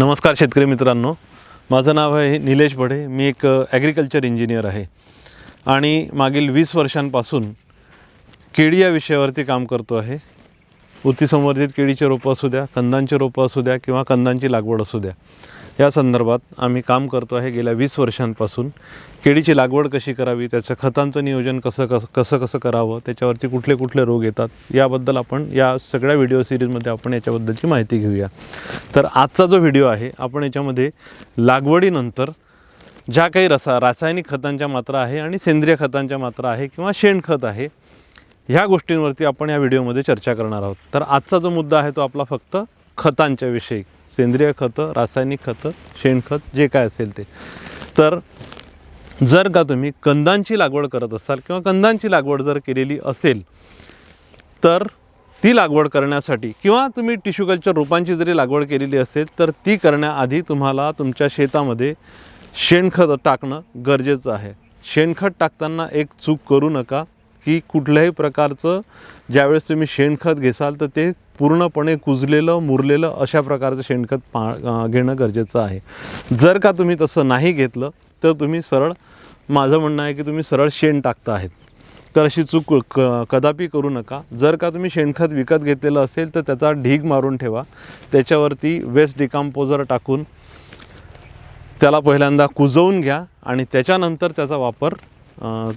नमस्कार शेतकरी मित्रांनो. माझं नाव आहे निलेश बढे. मी एक ॲग्रिकल्चर इंजिनियर आहे. आणि मागील वीस वर्षांपासून केळी या विषयावरती काम करतो आहे. उतीसंवर्धित केळीचे रोपं असू द्या कंदांचे रोपं असू द्या किंवा कंदांची लागवड असू द्या. या संदर्भात आम्ही काम करतो आहे गेल्या वीस वर्षांपासून. केळीची लागवड कशी करावी त्याचं खतांचं नियोजन कसं कसं कसं कसं करावं त्याच्यावरती कुठले कुठले रोग येतात याबद्दल आपण या सगळ्या व्हिडिओ सिरीजमध्ये आपण याच्याबद्दलची माहिती घेऊया. तर आजचा जो व्हिडिओ आहे आपण याच्यामध्ये लागवडीनंतर ज्या काही रसा रासायनिक खतांच्या मात्रा आहे आणि सेंद्रिय खतांच्या मात्रा आहे किंवा शेणखत आहे ह्या गोष्टींवरती आपण या व्हिडिओमध्ये चर्चा करणार आहोत. तर आजचा जो मुद्दा आहे तो आपला फक्त खतांच्याविषयी सेंद्रिय खतं रासायनिक खतं शेणखत जे काय असेल ते. तर जर का तुम्ही कंदांची लागवड करत असाल किंवा कंदांची लागवड जर केलेली असेल तर ती लागवड करण्यासाठी किंवा तुम्ही टिश्यू कल्चर रोपांची जरी लागवड केलेली असेल तर ती करण्याआधी तुम्हाला तुमच्या शेतामध्ये शेणखत टाकणं गरजेचं आहे. शेणखत टाकताना एक चूक करू नका की कुठल्याही प्रकारचं ज्यावेळेस तुम्ही शेणखत घेसाल तर ते पूर्णपणे कुजलेलं मुरलेलं अशा प्रकारचं शेणखत पा घेणं गरजेचं आहे. जर का तुम्ही तसं नाही घेतलं तर तुम्ही सरळ माझं म्हणणं आहे की तुम्ही सरळ शेण टाकता आहेत. तर अशी चूक क कदापि करू नका. जर का तुम्ही शेणखत विकत घेतलेलं असेल तर त्याचा ढीग मारून ठेवा. त्याच्यावरती वेस्ट डिकम्पोजर टाकून त्याला पहिल्यांदा कुजवून घ्या आणि त्याच्यानंतर त्याचा वापर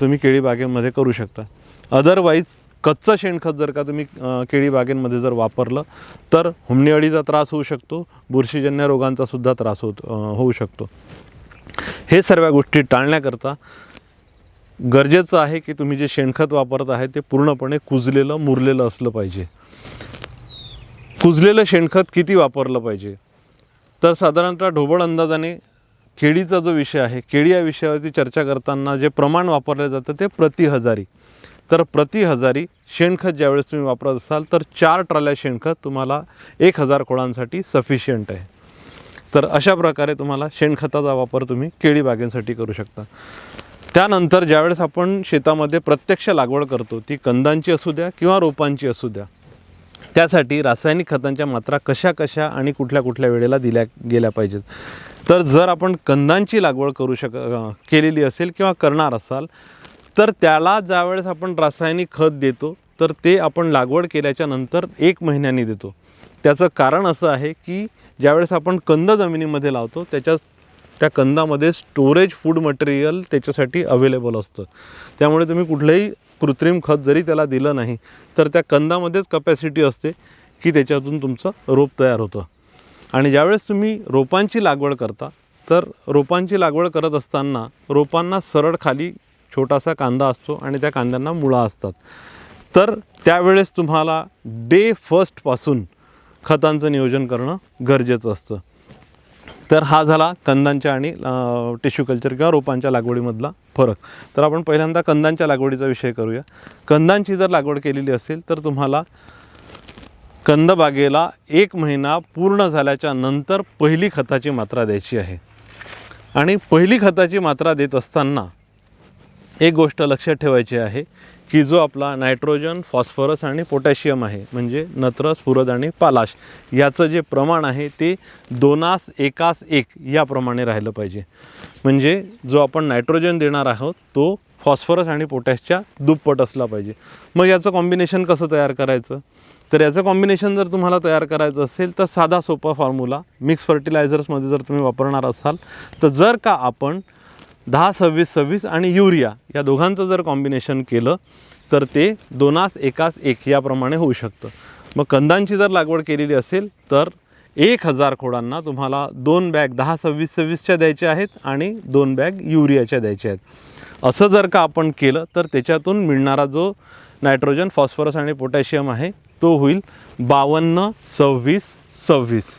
तुम्ही केळीबागेमध्ये करू शकता. अदरवाईज कच्चं शेणखत जर का तुम्ही केळी बागेंमध्ये जर वापरलं तर हुमणीअळीचा त्रास होऊ शकतो बुरशीजन्य रोगांचा सुद्धा त्रास होत होऊ शकतो. हे सर्व गोष्टी टाळण्याकरता गरजेचं आहे की तुम्ही जे शेणखत वापरत आहे ते पूर्णपणे कुजलेलं मुरलेलं असलं पाहिजे. कुजलेलं शेणखत किती वापरलं पाहिजे? तर साधारणतः ढोबळ अंदाजाने केळीचा जो विषय आहे केळी या विषयावरती चर्चा करताना जे प्रमाण वापरलं जातं ते प्रति हजारी. तर प्रति हजारी शेणखत ज्यावेळेस तुम्ही वापरत असाल तर चार ट्रॉल्या शेणखत तुम्हाला एक हजार खोळांसाठी सफिशियंट आहे. तर अशा प्रकारे तुम्हाला शेणखताचा वापर तुम्ही केळी बागेसाठी करू शकता. त्यानंतर ज्यावेळेस आपण शेतामध्ये प्रत्यक्ष लागवड करतो ती कंदांची असू द्या किंवा रोपांची असू द्या त्यासाठी रासायनिक खतांच्या मात्रा कशा कशा आणि कुठल्या कुठल्या वेळेला दिल्या गेल्या पाहिजेत. तर जर आपण कंदांची लागवड करू शक केलेली असेल किंवा करणार असाल तर त्याला ज्यावेळेस आपण रासायनिक खत देतो तर ते आपण लागवड केल्याच्यानंतर एक महिन्यानी देतो. त्याचं कारण असं आहे की ज्यावेळेस आपण कंद जमिनीमध्ये लावतो त्याच्या त्या कंदामध्ये स्टोरेज फूड मटेरियल त्याच्यासाठी अवेलेबल असतं. त्यामुळे तुम्ही कुठलंही कृत्रिम खत जरी त्याला दिलं नाही तर त्या कंदामध्येच कपॅसिटी असते की त्याच्यातून तुमचं रोप तयार होतं. आणि ज्यावेळेस तुम्ही रोपांची लागवड करता तर रोपांची लागवड करत असताना रोपांना सरळ खाली छोटासा कांदा असतो आणि त्या कांद्यांना मुळा असतात. तर त्यावेळेस तुम्हाला डे फर्स्टपासून खतांचं नियोजन करणं गरजेचं असतं. तर हा झाला कंदांच्या आणि टिश्यू कल्चर किंवा रोपांच्या लागवडीमधला फरक. तर आपण पहिल्यांदा कंदांच्या लागवडीचा विषय करूया. कंदांची जर लागवड केलेली असेल तर तुम्हाला कंदबागेला एक महिना पूर्ण झाल्याच्यानंतर पहिली खताची मात्रा द्यायची आहे. आणि पहिली खताची मात्रा देत असताना एक गोष्ट लक्षात ठेवायची आहे की जो आपला नायट्रोजन फॉस्फरस आणि पोटॅशियम आहे म्हणजे नत्र स्फुरद आणि पालाश याचं जे प्रमाण आहे ते दोनास एकास एक याप्रमाणे राहिलं पाहिजे. म्हणजे जो आपण नायट्रोजन देणार आहोत तो फॉस्फरस आणि पोटॅशच्या दुप्पट असला पाहिजे. मग याचं कॉम्बिनेशन कसं तयार करायचं? तर याचं कॉम्बिनेशन जर तुम्हाला तयार करायचं असेल तर साधा सोपा फॉर्म्युला मिक्स फर्टिलायझर्समध्ये जर तुम्ही वापरणार असाल तर जर का आपण दहा सव्वीस सव्वीस आणि युरिया या दोघांचं जर कॉम्बिनेशन केलं तर ते दोनास एकास एक याप्रमाणे होऊ शकतं. मग कंदांची जर लागवड केलेली असेल तर एक हजार खोडांना तुम्हाला दोन बॅग दहा सव्वीस सव्वीसच्या द्यायच्या आहेत आणि दोन बॅग युरियाच्या द्यायच्या आहेत. असं जर का आपण केलं तर त्याच्यातून मिळणारा जो नायट्रोजन फॉस्फरस आणि पोटॅशियम आहे तो होईल बावन्न सव्वीस सव्वीस.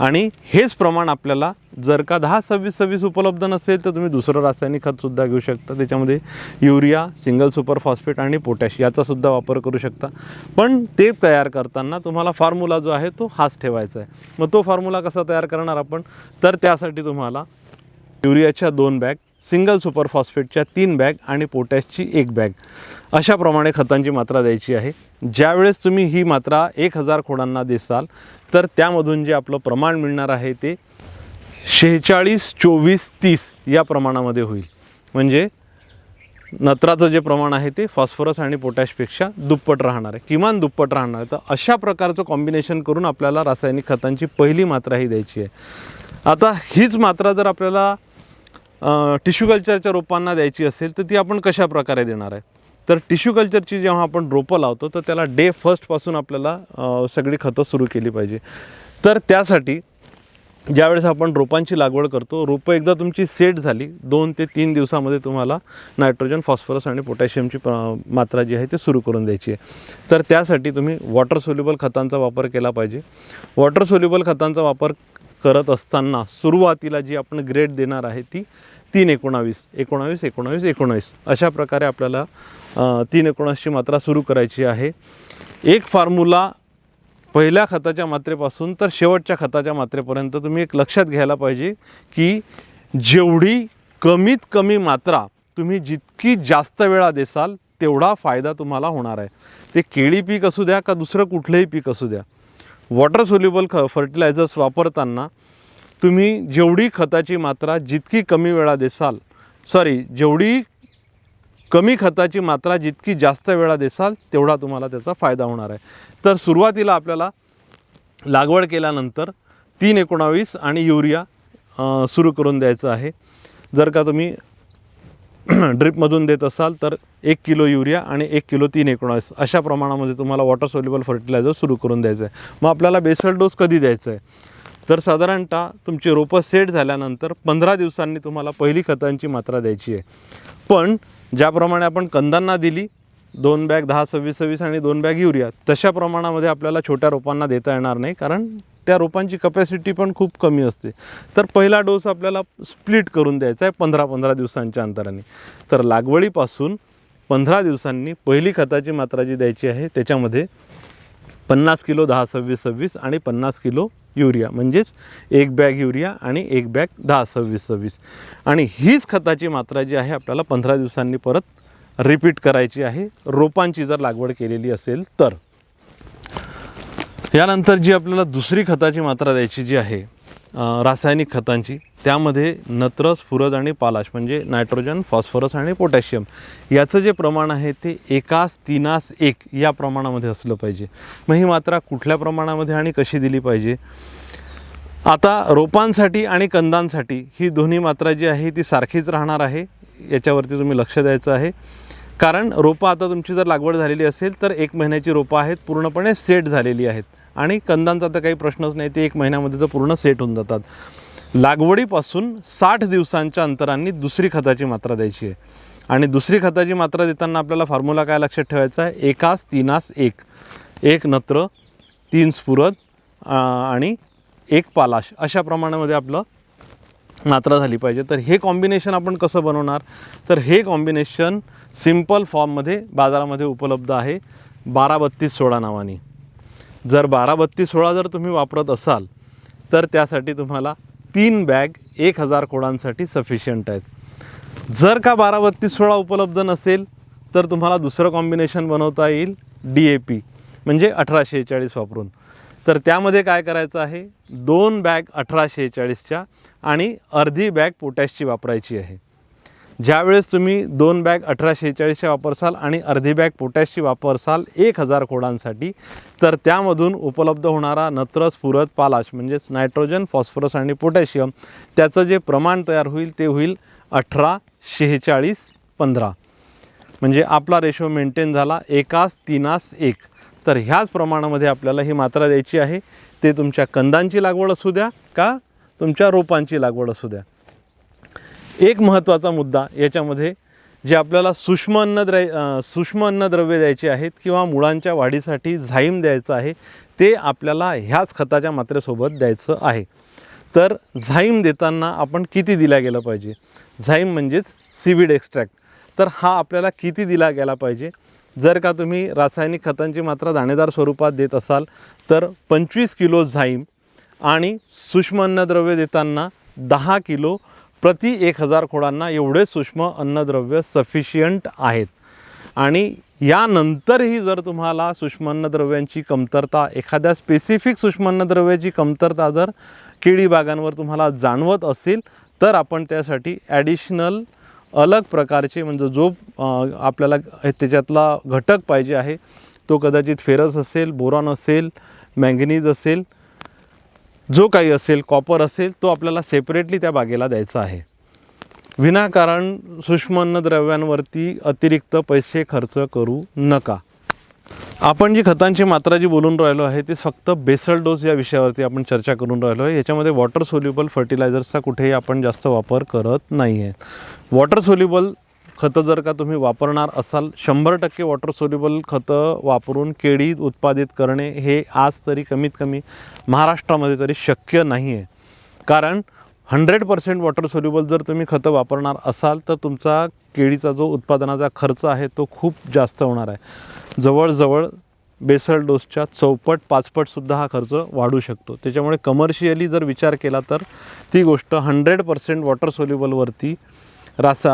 आणि हेच प्रमाण आपल्याला जर का दहा सव्वीस सव्वीस उपलब्ध नसेल तर तुम्ही दुसरं रासायनिक खतसुद्धा घेऊ शकता. त्याच्यामध्ये युरिया सिंगल सुपर फॉस्फेट आणि पोटॅश याचासुद्धा वापर करू शकता. पण ते तयार करताना तुम्हाला फॉर्म्युला जो आहे तो हाच ठेवायचा आहे. मग तो फॉर्म्युला कसा तयार करणार आपण? तर त्यासाठी तुम्हाला युरियाच्या दोन बॅग सिंगल सुपर फॉस्फेटच्या तीन बॅग आणि पोटॅशची एक बॅग. अशाप्रमाणे खतांची मात्रा द्यायची आहे. ज्यावेळेस तुम्ही ही मात्रा एक हजार खोडांना देसाल तर त्यामधून जे आपलं प्रमाण मिळणार आहे ते शेहेचाळीस चोवीस तीस या प्रमाणामध्ये होईल. म्हणजे नत्राचं जे प्रमाण आहे ते फॉस्फरस आणि पोटॅशपेक्षा दुप्पट राहणार आहे. किमान दुप्पट राहणार आहे. तर अशा प्रकारचं कॉम्बिनेशन करून आपल्याला रासायनिक खतांची पहिली मात्रा ही द्यायची आहे. आता हीच मात्रा जर आपल्याला टिश्यू कल्चरच्या रोपांना द्यायची असेल तर ती आपण कशा प्रकारे देणार आहे? तर टिश्यू कल्चरची जेव्हा आपण रोपं लावतो तर त्याला डे फर्स्टपासून आपल्याला सगळी खतं सुरू केली पाहिजे. तर त्यासाठी ज्यावेळेस आपण रोपांची लागवड करतो रोपं एकदा तुमची सेट झाली दोन ते तीन दिवसामध्ये तुम्हाला नायट्रोजन फॉस्फरस आणि पोटॅशियमची मात्रा जी आहे ते सुरू करून द्यायची आहे. तर त्यासाठी तुम्ही वॉटर सोल्युबल खतांचा वापर केला पाहिजे. वॉटर सोल्युबल खतांचा वापर करत असताना सुरुवातीला जी आपण ग्रेड देणार आहे ती तीन एकोणावीस एकोणावीस एकोणावीस एकोणावीस अशा प्रकारे आपल्याला तीन एकोणावीसची मात्रा सुरू करायची आहे. एक फॉर्म्युला पहिल्या खताच्या मात्रेपासून तर शेवटच्या खताच्या मात्रेपर्यंत तुम्ही एक लक्षात घ्यायला पाहिजे की जेवढी कमीत कमी मात्रा तुम्ही जितकी जास्त वेळा देसाल तेवढा फायदा तुम्हाला होणार आहे. ते केळी पीक असू द्या का दुसरं कुठलंही पीक असू द्या. वॉटर सोल्युबल ख फर्टिलायझर्स वापरताना तुम्ही जेवढी खताची मात्रा जितकी कमी वेळा देसाल सॉरी जेवढी कमी खताची मात्रा जितकी जास्त वेळा देसाल तेवढा तुम्हाला त्याचा फायदा होणार आहे. तर सुरुवातीला आपल्याला लागवड केल्यानंतर तीन एकोणावीस आणि युरिया सुरू करून द्यायचं आहे. जर का तुम्ही ड्रिपमधून देत असाल तर एक किलो युरिया आणि एक किलो तीन एकोणावीस अशा प्रमाणामध्ये तुम्हाला वॉटर सोल्युबल फर्टिलायझर सुरू करून द्यायचं आहे. मग आपल्याला बेसल डोस कधी द्यायचा आहे? तर साधारणतः तुमची रोपं सेट झाल्यानंतर पंधरा दिवसांनी तुम्हाला पहिली खतांची मात्रा द्यायची आहे. पण ज्याप्रमाणे आपण कंदांना दिली दोन बॅग दहा सव्वीस सव्वीस आणि दोन बॅग युरिया तशा प्रमाणामध्ये आपल्याला छोट्या रोपांना देता येणार नाही कारण त्या रोपांची कपॅसिटी पण खूप कमी असते. तर पहिला डोस आपल्याला स्प्लिट करून द्यायचा आहे पंधरा पंधरा दिवसांच्या अंतराने. तर लागवडीपासून पंधरा दिवसांनी पहिली खताची मात्रा जी द्यायची आहे त्याच्यामध्ये पन्नास किलो दहा सव्वीस सव्वीस आणि पन्नास किलो युरिया म्हणजेच एक बॅग युरिया आणि एक बॅग दहा सव्वीस सव्वीस. आणि हीच खताची मात्रा जी आहे आपल्याला पंधरा दिवसांनी परत रिपीट करायची आहे. रोपांची जर लागवड केलेली असेल तर. यानंतर जी आपल्याला दुसरी खताची मात्रा द्यायची जी आहे रासायनिक खतांची. त्यामध्ये नत्र फुरज आणि पालाश म्हणजे नायट्रोजन फॉस्फरस आणि पोटॅशियम. याचं जे प्रमाण आहे ते एकास तीनास एक या प्रमाणामध्ये असलं पाहिजे. मग ही मात्रा कुठल्या प्रमाणामध्ये आणि कशी दिली पाहिजे? आता रोपांसाठी आणि कंदांसाठी ही दोन्ही मात्रा जी आहे ती सारखीच राहणार आहे. याच्यावरती तुम्ही लक्ष द्यायचं आहे. कारण रोपं आता तुमची जर लागवड झालेली असेल तर एक महिन्याची रोपं आहेत पूर्णपणे सेट झालेली आहेत. आणि कंदांचा तर काही प्रश्नच नाही ते एक महिन्यामध्ये तर पूर्ण सेट होऊन जातात. लागवडीपासून साठ दिवसांच्या अंतरांनी दुसरी खताची मात्रा द्यायची आहे. आणि दुसरी खताची मात्रा देताना आपल्याला फॉर्म्युला काय लक्षात ठेवायचा आहे? एकास तीनास एक. एक नत्र तीन स्फुरद आणि एक पालाश. अशा प्रमाणामध्ये आपलं मात्रा झाली पाहिजे. तर हे कॉम्बिनेशन आपण कसं बनवणार? तर हे कॉम्बिनेशन सिंपल फॉर्ममध्ये बाजारामध्ये उपलब्ध आहे. बारा बत्तीस सोळा नावाने. जर बारा बत्तीस सोळा जर तुम्ही वापरत असाल तर त्यासाठी तुम्हाला तीन बॅग एक हजार खोडांसाठी सफिशियंट आहेत. जर का बारा बत्तीस सोळा उपलब्ध नसेल तर तुम्हाला दुसरं कॉम्बिनेशन बनवता येईल डी ए पी म्हणजे अठराशे शेहेचाळीस वापरून. तर त्यामध्ये काय करायचं आहे? दोन बॅग अठराशे शेहेचाळीसच्या आणि अर्धी बॅग पोटॅशची वापरायची आहे. ज्यावेळेस तुम्ही दोन बॅग अठरा शेहेचाळीसच्या वापरसाल आणि अर्धी बॅग पोटॅशची वापरसाल एक हजार खोडांसाठी तर त्यामधून उपलब्ध होणारा नत्र स्फुरत पालाश म्हणजेच नायट्रोजन फॉस्फरस आणि पोटॅशियम त्याचं जे प्रमाण तयार होईल ते होईल अठरा शेहेचाळीस पंधरा. म्हणजे आपला रेशो मेंटेन झाला एकास तीनास एक. तर ह्याच प्रमाणामध्ये आपल्याला ही मात्रा द्यायची आहे. ते तुमच्या कंदांची लागवड असू द्या का तुमच्या रोपांची लागवड असू द्या. एक महत्त्वाचा मुद्दा याच्यामध्ये जे आपल्याला सूक्ष्म अन्नद्रय सूक्ष्म अन्नद्रव्य द्यायचे आहेत किंवा मुळांच्या वाढीसाठी झाईम द्यायचं आहे ते आपल्याला ह्याच खताच्या मात्रेसोबत द्यायचं आहे. तर झाईम देताना आपण किती दिला गेलं पाहिजे? झाईम म्हणजेच सीविड एक्स्ट्रॅक्ट. तर हा आपल्याला किती दिला गेला पाहिजे? जर का तुम्ही रासायनिक खतांची मात्रा दाणेदार स्वरूपात देत असाल तर पंचवीस किलो झाईम आणि सूक्ष्म अन्नद्रव्य देताना दहा किलो प्रति एक हजार खोडांना एवढे सूक्ष्म अन्नद्रव्य सफिशियंट आहेत. आणि यानंतरही जर तुम्हाला सूक्ष्म अन्नद्रव्यांची कमतरता एखाद्या स्पेसिफिक सूक्ष्म अन्नद्रव्याची कमतरता जर केळी बागांवर तुम्हाला जाणवत असेल तर आपण त्यासाठी ॲडिशनल अलग प्रकारचे म्हणजे जो आपल्याला त्याच्यातला घटक पाहिजे आहे तो कदाचित फेरस असेल बोरॉन असेल मॅंगनीज असेल जो काही असेल कॉपर असेल तो आपल्याला सेपरेटली त्या बागेला द्यायचा आहे. विनाकारण सूक्ष्म अन्नद्रव्यांवरती अतिरिक्त पैसे खर्च करू नका. आपण जी खतांची मात्रा जी बोलून राहिलो आहे ती फक्त बेसल डोस या विषयावरती आपण चर्चा करून राहिलो आहे. याच्यामध्ये वॉटर सोल्युबल फर्टिलायझर्सचा कुठेही आपण जास्त वापर करत नाही आहे वॉटर सोल्युबल खतं जर का तुम्ही वापरणार असाल शंभर टक्के वॉटर सोल्युबल खतं वापरून केळी उत्पादित करणे हे आज तरी कमीत कमी महाराष्ट्रामध्ये तरी शक्य नाही आहे कारण हंड्रेड पर्सेंट वॉटर सोल्युबल जर तुम्ही खतं वापरणार असाल तर तुमचा केळीचा जो उत्पादनाचा खर्च आहे तो खूप जास्त होणार आहे. जवळजवळ बेसल डोसच्या चौपट पाचपटसुद्धा हा खर्च वाढू शकतो. त्याच्यामुळे कमर्शियली जर विचार केला तर ती गोष्ट हंड्रेड पर्सेंट वॉटर सोल्युबलवरती रासा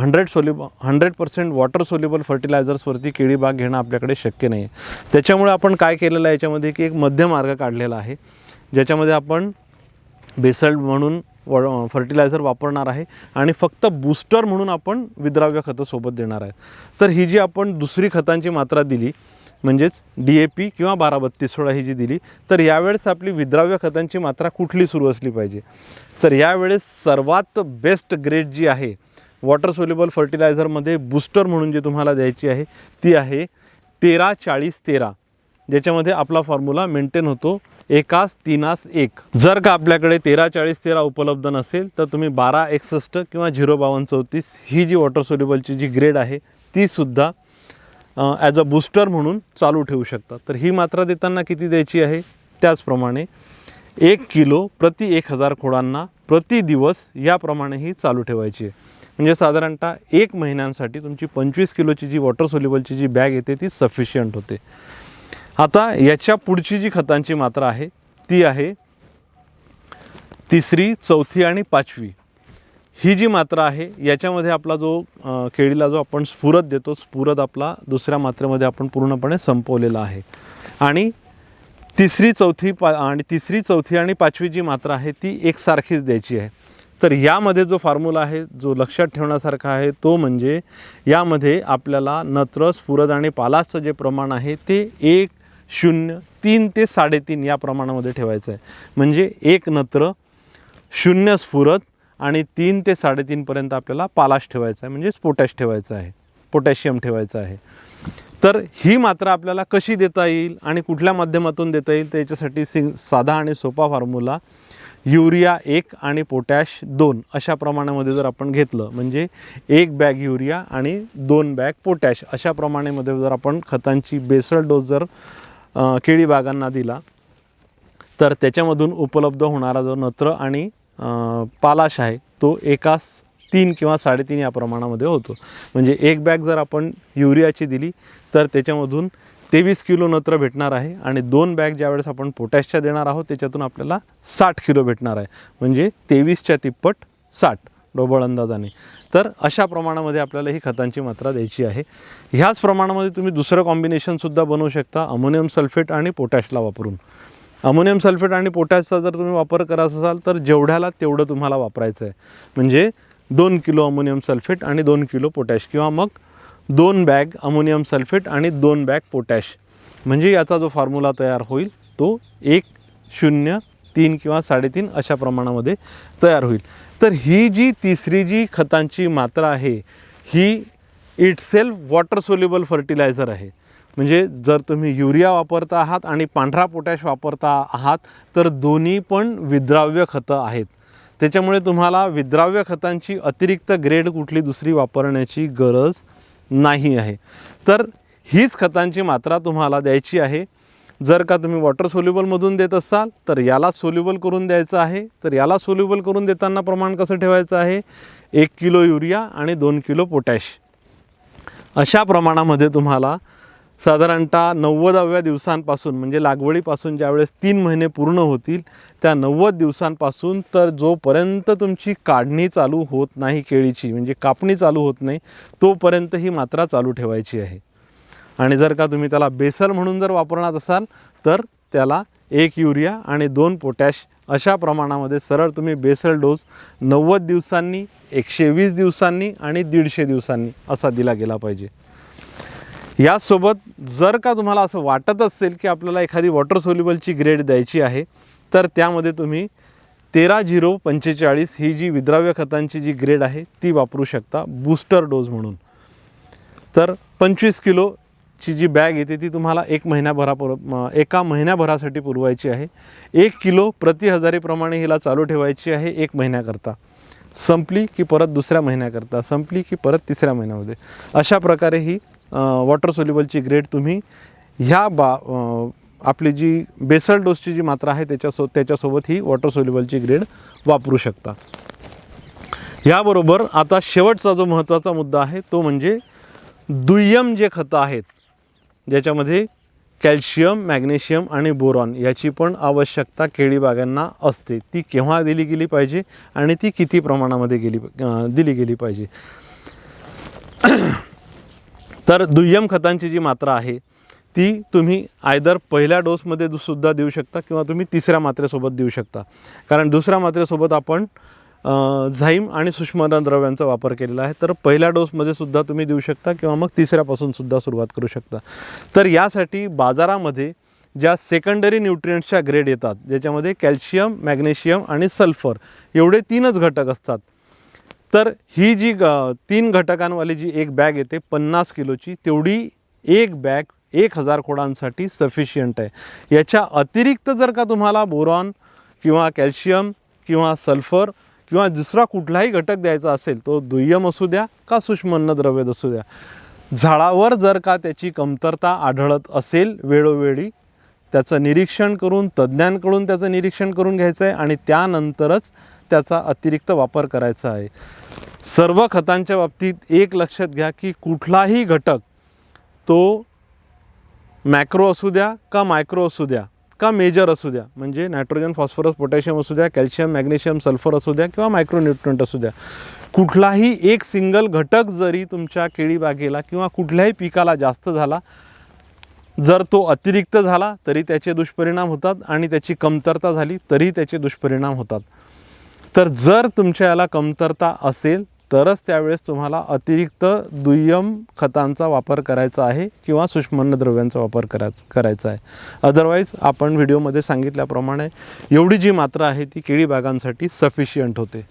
hundred soluble hundred percent water soluble फर्टिलायझर्सवरती केळी बाग घेणं आपल्याकडे शक्य नाही आहे त्याच्यामुळे आपण काय केलेलं आहे याच्यामध्ये की एक मध्य मार्ग काढलेला आहे ज्याच्यामध्ये आपण बेसल्ट म्हणून वॉ फर्टिलायझर वापरणार आहे आणि फक्त बूस्टर म्हणून आपण विद्राव्य खतं सोबत देणार आहे. तर ही जी आपण दुसरी खतांची मात्रा दिली म्हणजेच डी ए पी किंवा बारा बत्तीस सोळा ही जी दिली तर यावेळेस आपली विद्राव्य खतांची मात्रा कुठली सुरू असली पाहिजे? तर यावेळेस सर्वात बेस्ट ग्रेड जी आहे वॉटर सोल्युबल फर्टिलायझरमध्ये बूस्टर म्हणून जी तुम्हाला द्यायची आहे ती आहे तेरा चाळीस तेरा. ज्याच्यामध्ये आपला फॉर्म्युला मेंटेन होतो एकास तीनास एक. जर का आपल्याकडे तेरा चाळीस तेरा उपलब्ध नसेल तर तुम्ही बारा एकसष्ट किंवा झिरो बावन्न चौतीस ही जी वॉटर सोल्युबलची जी ग्रेड आहे तीसुद्धा ॲज अ बूस्टर म्हणून चालू ठेवू शकता तर ही मात्रा देताना किती द्यायची आहे? त्याचप्रमाणे एक किलो प्रति एक हजार खोडांना प्रति दिवस याप्रमाणे ही चालू ठेवायची आहे. म्हणजे साधारणतः एक महिन्यांसाठी तुमची पंचवीस किलोची जी वॉटर सोल्युबलची जी बॅग येते ती सफिशियंट होते. आता याच्या पुढची जी खतांची मात्रा आहे ती आहे तिसरी चौथी आणि पाचवी. ही जी मात्रा आहे याच्यामध्ये आपला जो केळीला जो आपण स्फुरद देतो स्फुरद आपला दुसऱ्या मात्रेमध्ये आपण पूर्णपणे संपवलेला आहे. आणि तिसरी चौथी पा आणि तिसरी चौथी आणि पाचवी जी मात्रा आहे ती एकसारखीच द्यायची आहे. तर यामध्ये जो फॉर्म्युला आहे जो लक्षात ठेवण्यासारखा आहे तो म्हणजे यामध्ये आपल्याला नत्र स्फुरद आणि पालासचं जे प्रमाण आहे ते एक शून्य तीन ते साडेतीन या प्रमाणामध्ये ठेवायचं आहे. म्हणजे एक नत्र शून्य स्फुरद आणि तीन ते साडेतीनपर्यंत आपल्याला पालाश ठेवायचा आहे म्हणजेच पोटॅश ठेवायचं आहे पोटॅशियम ठेवायचं आहे. तर ही मात्रा आपल्याला कशी देता येईल आणि कुठल्या माध्यमातून देता येईल त्याच्यासाठी सिंग साधा आणि सोपा फॉर्म्युला युरिया एक आणि पोटॅश दोन अशा प्रमाणामध्ये जर आपण घेतलं म्हणजे एक बॅग युरिया आणि दोन बॅग पोटॅश अशा प्रमाणामध्ये जर आपण खतांची बेसळ डोस जर केळी बागांना दिला तर त्याच्यामधून उपलब्ध होणारा जो नत्र आणि पालाश आहे तो एकास तीन किंवा साडेतीन या प्रमाणामध्ये होतो. म्हणजे एक बॅग जर आपण युरियाची दिली तर त्याच्यामधून तेवीस किलो नत्र भेटणार आहे आणि दोन बॅग ज्यावेळेस आपण पोटॅशच्या देणार आहोत त्याच्यातून आपल्याला साठ किलो भेटणार आहे. म्हणजे तेवीसच्या तिप्पट साठ ढोबळ अंदाजाने तर अशा प्रमाणामध्ये आपल्याला ही खतांची मात्रा द्यायची आहे. ह्याच प्रमाणामध्ये तुम्ही दुसरं कॉम्बिनेशनसुद्धा बनवू शकता अमोनियम सल्फेट आणि पोटॅशला वापरून. अमोनियम सल्फेट आणि पोटॅशचा जर तुम्ही वापर करत असाल तर जेवढ्याला तेवढं तुम्हाला वापरायचं आहे. म्हणजे दोन किलो अमोनियम सल्फेट आणि दोन किलो पोटॅश. किंवा मग दोन बॅग अमोनियम सल्फेट आणि दोन बॅग पोटॅश. म्हणजे याचा जो फॉर्म्युला तयार होईल तो एक शून्य तीन किंवा साडेतीन अशा प्रमाणामध्ये तयार होईल. तर ही जी तिसरी जी खतांची मात्रा आहे ही इटसेल्फ वॉटर सोल्युबल फर्टिलायझर आहे. म्हणजे जर तुम्ही युरिया वापरता आहात आणि पांढरा पोटॅश वापरता आहात तर दोन्ही पण विद्राव्य खतं आहेत. त्याच्यामुळे तुम्हाला विद्राव्य खतांची अतिरिक्त ग्रेड कुठली दुसरी वापरण्याची गरज नाही आहे. तर हीच खतांची मात्रा तुम्हाला द्यायची आहे. जर का तुम्ही वॉटर सोल्युबलमधून देत असाल तर याला सोल्युबल करून द्यायचं आहे. तर याला सोल्युबल करून देताना प्रमाण कसं ठेवायचं आहे? एक किलो युरिया आणि दोन किलो पोटॅश. अशा प्रमाणामध्ये तुम्हाला साधारणतः नव्वदाव्या दिवसांपासून म्हणजे लागवडीपासून ज्यावेळेस तीन महिने पूर्ण होतील त्या नव्वद दिवसांपासून तर जोपर्यंत तुमची काढणी चालू होत नाही केळीची म्हणजे कापणी चालू होत नाही तोपर्यंत ही मात्रा चालू ठेवायची आहे. आणि जर का तुम्ही त्याला बेसल म्हणून जर वापरणार असाल तर त्याला एक युरिया आणि दोन पोटॅश अशा प्रमाणामध्ये सरळ तुम्ही बेसल डोस नव्वद दिवसांनी एकशे वीस दिवसांनी आणि दीडशे दिवसांनी असा दिला गेला पाहिजे. यासोबत जर का तुम्हाला असं वाटत असेल की आपल्याला एखादी वॉटर सोल्युबलची ग्रेड द्यायची आहे तर त्यामध्ये तुम्ही तेरा झिरो पंचेचाळीस ही जी विद्राव्य खतांची जी ग्रेड आहे ती वापरू शकता बूस्टर डोस म्हणून. तर पंचवीस किलोची जी बॅग येते ती तुम्हाला एक महिन्याभरा पुर एका महिन्याभरासाठी पुरवायची आहे. एक किलो प्रति हजारीप्रमाणे हिला चालू ठेवायची आहे एक महिन्याकरता. संपली की परत दुसऱ्या महिन्याकरता संपली की परत तिसऱ्या महिन्यामध्ये. अशा प्रकारे ही वॉटर सोल्युबलची ग्रेड तुम्ही ह्या बा आपली जी बेसल डोसची जी मात्रा आहे त्याच्यासो त्याच्यासोबत ही वॉटर सोल्युबलची ग्रेड वापरू शकता. याबरोबर आता शेवटचा जो महत्त्वाचा मुद्दा आहे तो म्हणजे दुय्यम जे खतं आहेत ज्याच्यामध्ये कॅल्शियम मॅग्नेशियम आणि बोरॉन याची पण आवश्यकता केळीबागांना असते. ती केव्हा दिली गेली पाहिजे आणि ती किती प्रमाणामध्ये गेली दिली गेली पाहिजे? तर दुय्यम खतांची जी मात्रा आहे ती तुम्ही आयदर पहिल्या डोसमध्ये दु- सुद्धा देऊ शकता किंवा तुम्ही तिसऱ्या मात्रेसोबत देऊ शकता. कारण दुसऱ्या मात्रेसोबत आपण झाईम आणि सूक्ष्म द्रव्यांचा वापर केलेला आहे. तर पहिल्या डोसमध्ये सुद्धा तुम्ही देऊ शकता किंवा मग तिसऱ्यापासून सुद्धा सुरुवात करू शकता. तर यासाठी बाजारामध्ये ज्या सेकंडरी न्यूट्रियंट्सच्या ग्रेड येतात ज्याच्यामध्ये कॅल्शियम मॅग्नेशियम आणि सल्फर एवढे तीनच घटक असतात तर ही जी ग तीन घटकांवाली जी एक बॅग येते पन्नास किलोची तेवढी एक बॅग एक हजार खोडांसाठी सफिशियंट आहे. याच्या अतिरिक्त जर का तुम्हाला बोरॉन किंवा कॅल्शियम किंवा सल्फर किंवा दुसरा कुठलाही घटक द्यायचा असेल तो दुय्यम असू द्या का सूक्ष्म अन्नद्रव्य असू द्या झाडावर जर का त्याची कमतरता आढळत असेल वेळोवेळी त्याचं निरीक्षण करून तज्ज्ञांकडून त्याचं निरीक्षण करून घ्यायचं आहे आणि त्यानंतरच त्याचा अतिरिक्त वापर करायचा आहे. सर्व खतांच्या बाबतीत एक लक्षात घ्या की कुठलाही घटक तो मॅक्रो असू द्या का मायक्रो असू द्या का मेजर असू द्या म्हणजे नायट्रोजन फॉस्फरस पोटॅशियम असू द्या कॅल्शियम मॅग्नेशियम सल्फर असू द्या किंवा मायक्रोन्युट्रंट असू द्या. कुठलाही एक सिंगल घटक जरी तुमच्या केळीबागेला किंवा कुठल्याही पिकाला जास्त झाला जर तो अतिरिक्त झाला तरी त्याचे दुष्परिणाम होतात आणि त्याची कमतरता झाली तरी त्याचे दुष्परिणाम होतात. तर जर तुमच्या याला कमतरता असेल तरच त्यावेळेस तुम्हाला अतिरिक्त दुय्यम खतांचा वापर करायचा आहे किंवा सूक्ष्मन्नद्रव्यांचा वापर करायचा करायचा आहे. अदरवाईज आपण व्हिडिओमध्ये सांगितल्याप्रमाणे एवढी जी मात्रा आहे ती केळी बागांसाठी सफिशियंट होते.